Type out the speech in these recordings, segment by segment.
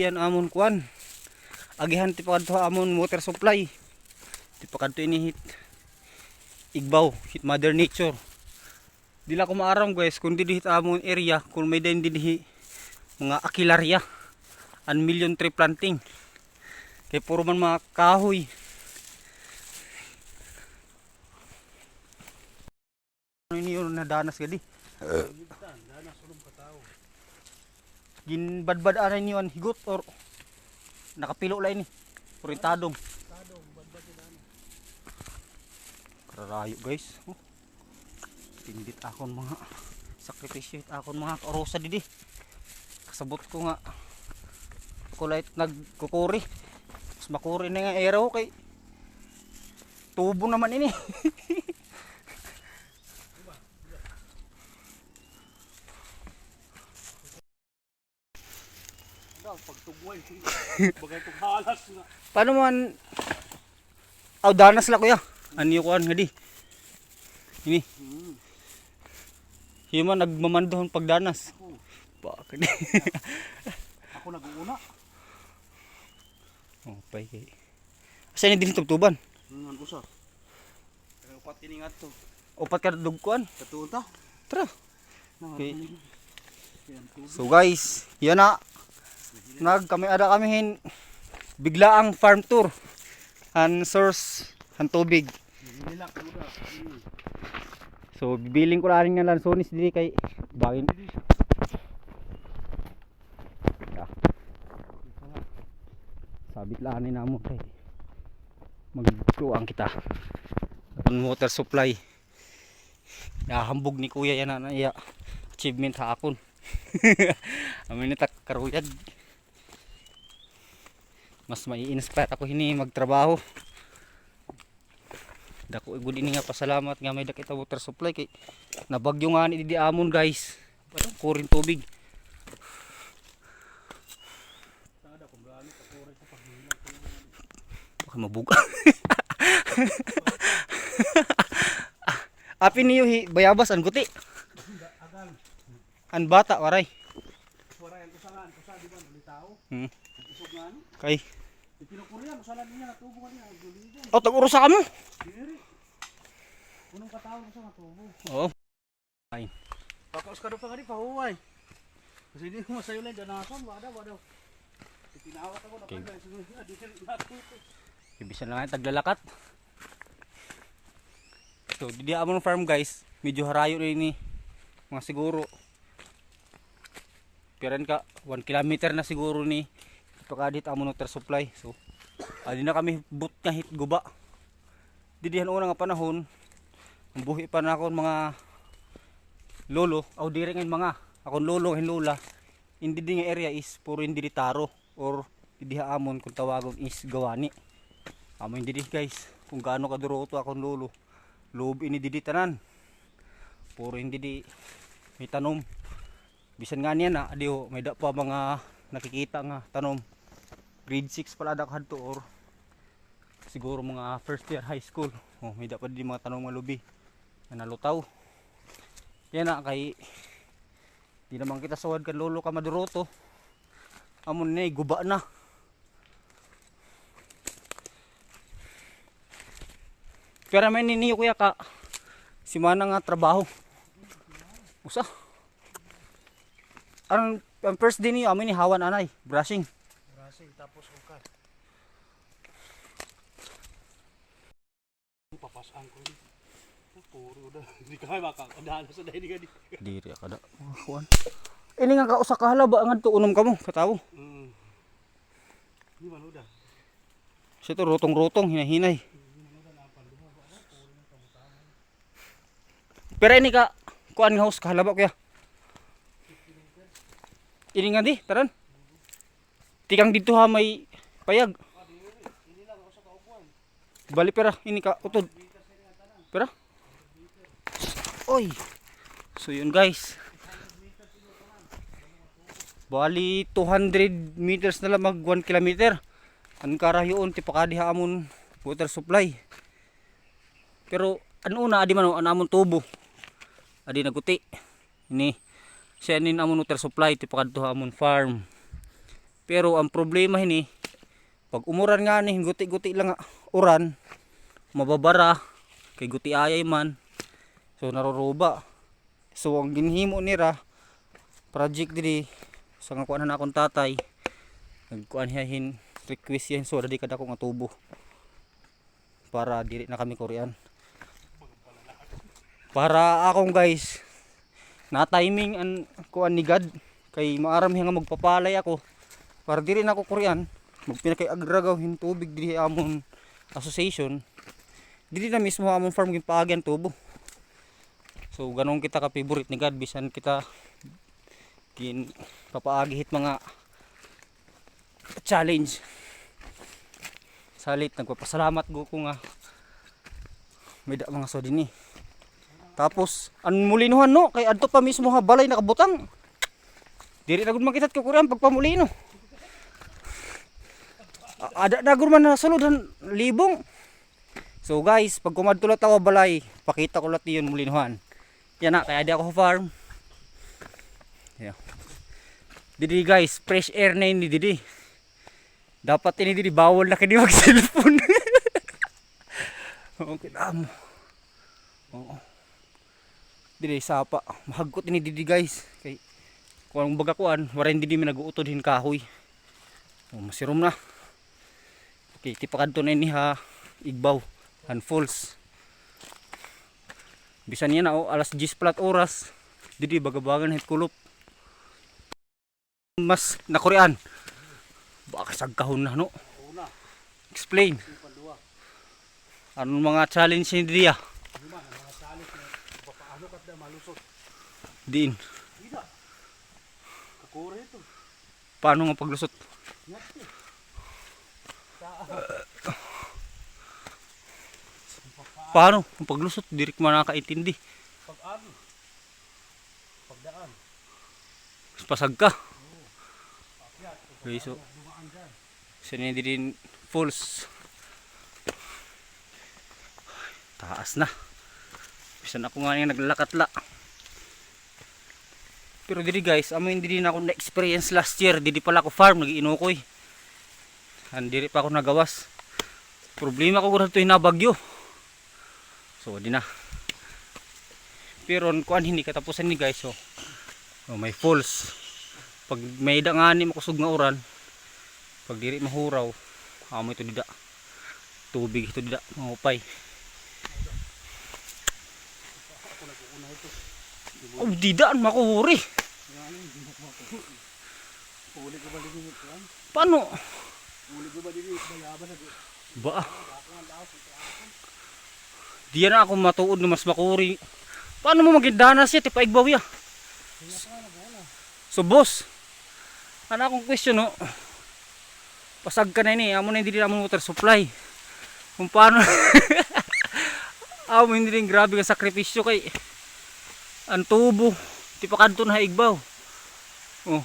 yan amon kuan agihan ti pakadto amon water supply. Ti pakadto ini hit igbaw hit mother nature. Dila ko maaram guys kung di hit amon area kung may din dinhi mga akilarya. An million tree planting. Kay puro man mga kahoy. Ano ini yun nadanas gadi ginbadbad ana ni an higot or nakapilo lang ni. Puritadong. Kararayo guys. Oh. tindit akon mga sakripisyo akon mga karosa didi. Kasabot ko nga light nagkukuri. Mas makuri na nga araw kay tubo naman ini pagtugway bagay kong halas nga paano man aw danas la kuya ani ko an ngadi ini hmm. Himan nagmamandohon pagdanas. Bakit? ako nag-uuna oh, pay kay. Asa ni din tubtuban? ngan usa kaya upat tiningat to Upat ka dugkuan. katuon ta Tara. Okay. So guys, yan na. Nag kami ada kami hin bigla ang farm tour. An source ang tubig. So bibiling ko rin nga lansonis dili kay bagin. Ya. Sabit lang ni namo kay magtuang kita. Ang water supply. Nahambog ni kuya yan na iya achievement ha akon. Amin ni tak karuyad. Mas mai-inspire ako hini magtrabaho. Dako igud ini nga pasalamat nga may dakita water supply kay nabagyo nga ni di amon guys. Kurin tubig. Baka mabuga. Api niyo hi bayabas an guti. An bata waray. wala yan kusangan kusa di ba nalitaw Hmm. Isog nga ni Kay. ipinukuriyan usalan niya natubo guligan Oh, tag-urusa ka mo. diri kunong katawag sa matubo Oo. Pakaus ka daw pa di pahuway. Kasi hindi mo masayo lang danasan, wada wada. Itinawat ako na Okay. pagay siguro na di sila natuto. Ibisan lang nga taglalakat. So, di amon farm guys. Medyo harayo rin ni mga siguro. Piran ka 1 kilometer na siguro ni pagkadit amon water supply. So, adi na kami but nga hit guba. Didihan una nga panahon. Buhi pa na akong mga lolo, aw dire ngayon mga akong lolo and lola. Hindi di nga area is puro hindi di taro or didiha amon kung tawagon is gawani. Amo hindi di guys kung gaano kaduroto akong lolo. Loob ini didi tanan. Puro hindi di may tanom. Bisan nga niya na adiho may da pa mga nakikita nga tanom. Grade 6 pala dak hadto or siguro mga first year high school. Oh, may da pa di mga tanom nga lubi. Na nalutaw. Yan na kay di naman kita sawad kan lolo ka maduroto. Amon ni guba na. Pero may niniyo kuya ka. Si mana nga trabaho. Usa. Ang first din niyo amin ni hawan anay, brushing. Brasing tapos ukay. Papasan ko ni. Puro da. Di ka makakadala sa dahil di. Diri kada. Kuan. Ini nga ka usa ka halaba ang adto unom kamo katawo. Mm. Di man uda. Siya to rotong-rotong hinahinay. Pero ini ka kuan nga house ka halaba kuya. Ini nga di, taran. Tikang dito ha may payag. Bali pera, ini ka utod. Pera? Oy. So yun guys. Bali 200 meters na lang mag 1 kilometer. Ang karayon ti pakadiha amon water supply. Pero ano una adi man an amon tubo. Adi naguti. Ini siya nin amon water supply ti pakadto amon farm. Pero ang problema hini, pag umuran nga ni, guti-guti lang uran, mababara, kay guti ayay man. So naruruba. So ang ginhimo nira, project diri, sa nga kuan na akong tatay, nagkuan hiyahin, request yan, so dadi kada ko nga tubo. Para dili na kami korean. Para akong guys, na timing an kuan ni God kay maaram nga magpapalay ako para diri na ako korean magpinakay agragaw hin tubig diri amon association. Dili na mismo amon farm gipaagyan tubo. So ganun kita ka favorite ni God bisan kita gin papaagi hit mga challenge. Salit nagpapasalamat go ko nga. May da mga so dinhi tapos ang mulinuhan no? Kay adto pa mismo ha balay nakabutang. Diri na gud makitat ko kuryang pagpamulino ada na gud man na suludan libong. So guys pag kumadto lang tawa balay pakita ko lang yun mulinuhan yan na kaya di ako farm. Yeah. didi guys fresh air na ini didi. Dapat ini didi bawal na kini mag cellphone okay tamo oo. Dili sapa. Mahagkot ini didi guys. Kay kung baga kuan wala hindi di minaguutod hin kahoy. Oh, masirom na okay tipakan to na ini ha igbaw han falls. Bisan yan na oh alas 10 plat oras. Didi bagabagan hit kulop. Mas nakorean baka sagkahon na no? Explain. Anong mga challenge ni diya malusot. diin paano nga paglusot? Yati. Paano ang paglusot direk man nakakaintindi Pag-ano. Pagdaan. pasag ka okay so dyan. Sini din falls. Taas na. Bisan ako nga nga naglakatla. Pero diri guys, amo hindi din ako na-experience last year. Didi pala ako farm, nag-inukoy. Andiri pa ako nagawas. Problema ko gud ito hinabagyo. So, di na. Pero kuan hindi katapusan ni guys, oh. oh may falls. Pag may da nga ni makusog nga uran, pag diri mahuraw amo ito dida tubig ito dida mahupay oh didaan makuhuri paano ba? Bayaban na. na ako matuod na mas makuri. Paano mo magindana siya tipa igbaw ya? So boss ano akong question no? Pasag ka na ini amo na hindi amon water supply. Kung paano amo hindi din grabe ka sakripisyo kay ang tubo. Ti pa kadto na igbaw. Oh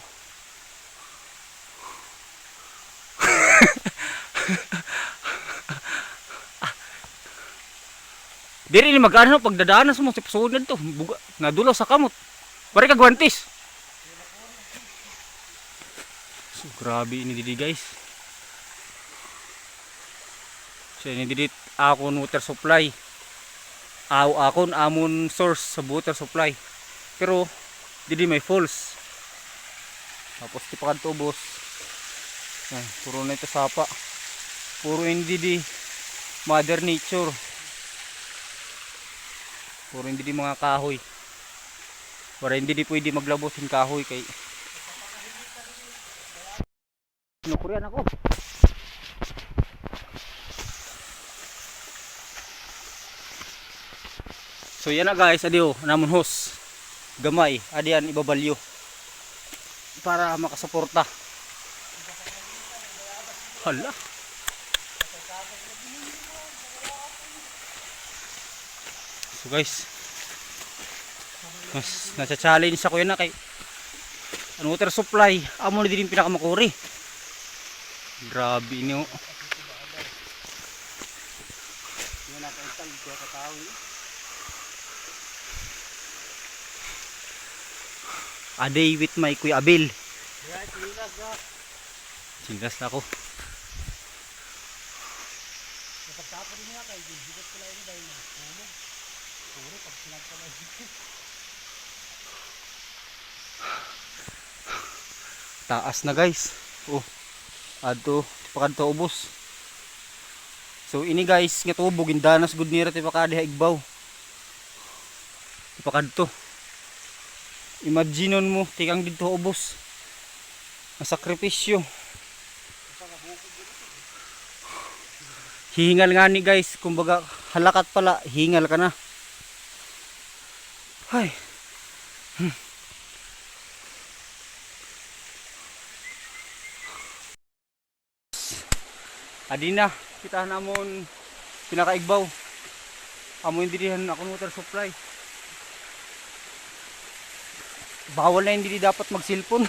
Diri ni magano pagdadaanan mo sa pasunod to buga nadulaw sa kamot. Pare ka guantes. So grabe ini didi guys. So ini didi akon water supply. Aw akon amon source sa water supply. Pero didi may falls. Tapos ti pakadto boss. Yan, puro na ito sapa. Puro hindi di mother nature. Puro hindi di mga kahoy. Para hindi di pwede maglabot yung kahoy kay Kinukurian ako. So yan na guys, adio, namon hos. Gamay, adiyan ibabalyo. Para makasuporta. Hala. So guys, mas nasa challenge ako yun na kay ang water supply amo na din yung pinakamakuri grabe niyo Yan natin ang tag. Kaya katawi. a day with my kuya Abel Kaya itinas na. Singkas na ako. Napagtapon niya kay Higot ko lang dahil na tulog. Puro pag sinagpala dito. Taas na guys. Oh. Adto, tipakadto ubos. So ini guys, nga tubo gindanas gud nira tipakadiha igbaw. Tipakadto. Imaginon mo tikang dito ubos. Masakripisyo. Hingal nga ni guys, kumbaga halakat pala, hingal ka na. Ay. Adina, kita namon pinakaigbaw. Amo hindi dihan ako water supply. Bawal na hindi dapat magsilpon.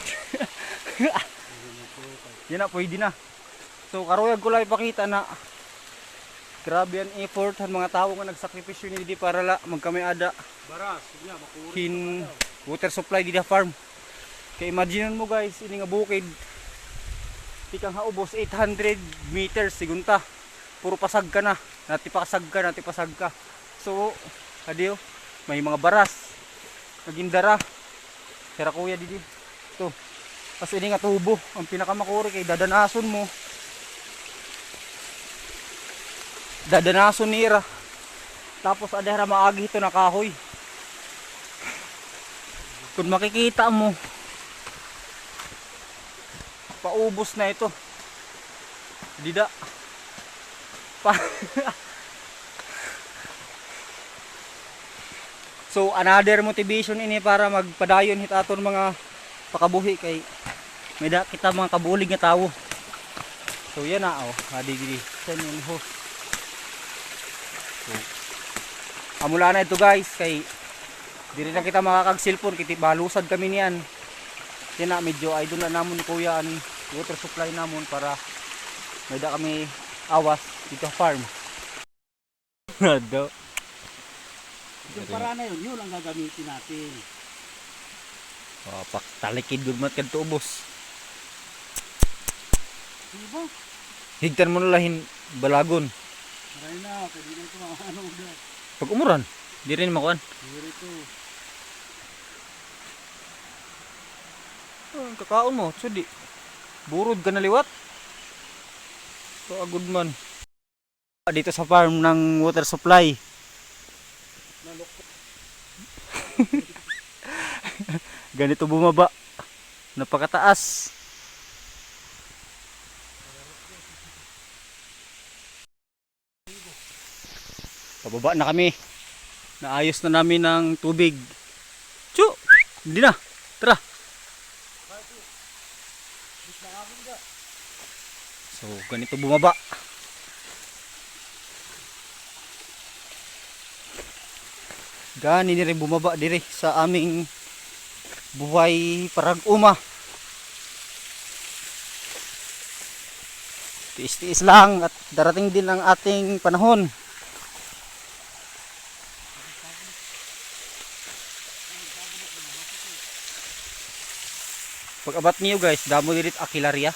Yan na, pwede na. So karuyag ko lang ipakita na grabe ang effort ang mga tao nga nagsakripisyo ni di para la magkamay ada Baras, niya makuri. kin water supply di farm. Kaya imagine mo guys, ini nga bukid tikang haubos 800 meters sigunta. Puro pasag ka na. Natipasag ka, natipasag ka. So, adiyo, may mga baras. Nagindara. Sira kuya didi. Ito. Tapos ini nga tubo. Ang pinakamakuri kay dadanason mo. Dadanason nira. Tapos adara maagi ito na kahoy. Kung makikita mo, paubos na ito. Dida. Pa so another motivation ini para magpadayon hit aton mga pakabuhi kay may da kita mga kabulig nga tawo. So yan na oh, adi diri. Sen yun. So, amula na ito guys kay Diri na kita makakag-cellphone kiti balusad kami niyan. Yan na medyo idol na namon kuya ani water supply namon para may da kami awas dito farm. Nado. Yung para na yun, yun ang gagamitin natin. Oh, pak talikid gud mat kadto ubos. Di ba? Higtan mo na lahin balagon. Maray na, pwede na ito ano ulit. Pag umuran, di rin makuan. Siguro ito. Oh, kakaon mo, sudi. Burod ka na liwat. So agud man. Dito sa farm ng water supply. Ganito bumaba. Napakataas. Pababa na kami. Naayos na namin ng tubig. Chu! Hindi na. Tara. So, ganito bumaba. Gani ni rin bumaba dire sa aming buhay parang uma. Tiis-tiis lang at darating din ang ating panahon. Pag abat niyo guys, damo dirit akilarya.